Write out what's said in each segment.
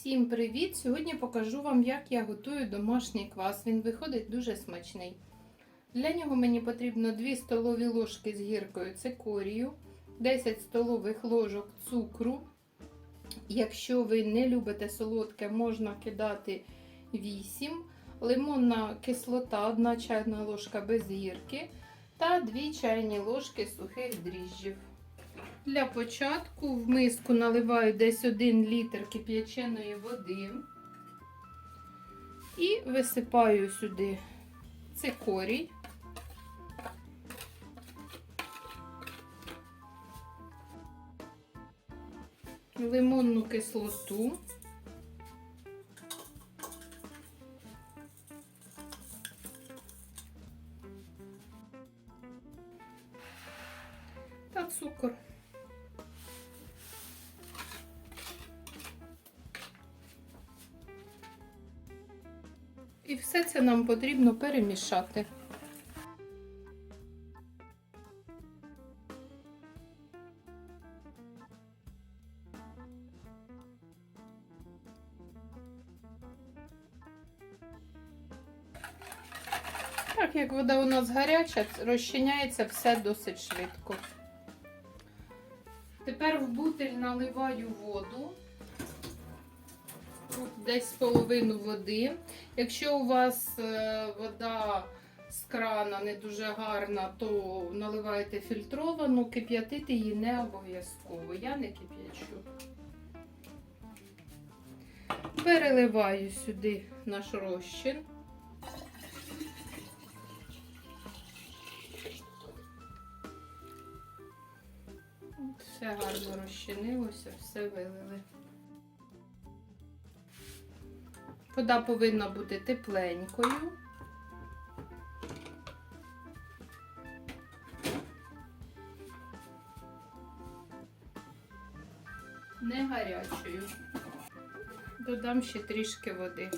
Всім привіт! Сьогодні покажу вам, як я готую домашній квас. Він виходить дуже смачний. Для нього мені потрібно 2 столові ложки з гіркою цикорію, 10 столових ложок цукру. Якщо ви не любите солодке, можна кидати 8, лимонна кислота, 1 чайна ложка без гірки та 2 чайні ложки сухих дріжджів. Для початку в миску наливаю десь 1 літр кип'яченої води і висипаю сюди цикорій. Лимонну кислоту. Та цукор. І все це нам потрібно перемішати. Так як вода у нас гаряча, розчиняється все досить швидко. Тепер в бутиль наливаю воду. Десь половину води. Якщо у вас е, вода з крана не дуже гарна, то наливайте фільтровану, кип'ятити її не обов'язково. Я не кип'ячу. Переливаю сюди наш розчин. Все гарно розчинилося, все вилили. Вода повинна бути тепленькою. Не гарячою. Додам ще трішки води.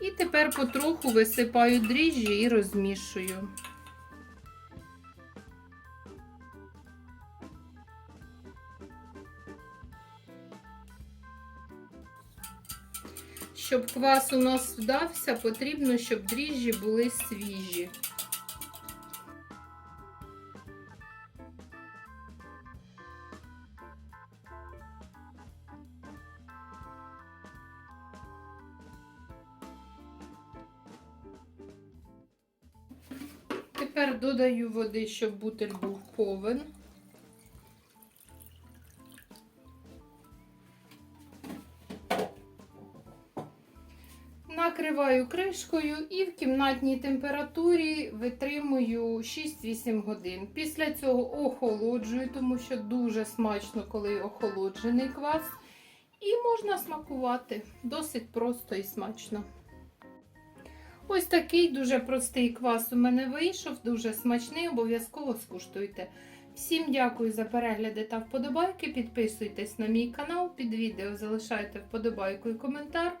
І тепер потроху висипаю дріжджі і розмішую. Щоб квас у нас вдався, потрібно, щоб дріжджі були свіжі. Тепер додаю води, щоб бутиль був повен. Накриваю кришкою і в кімнатній температурі витримую 6-8 годин. Після цього охолоджую, тому що дуже смачно, коли охолоджений квас. І можна смакувати досить просто і смачно. Ось такий дуже простий квас у мене вийшов, дуже смачний, обов'язково скуштуйте. Всім дякую за перегляди та вподобайки. Підписуйтесь на мій канал, під відео залишайте вподобайку і коментар,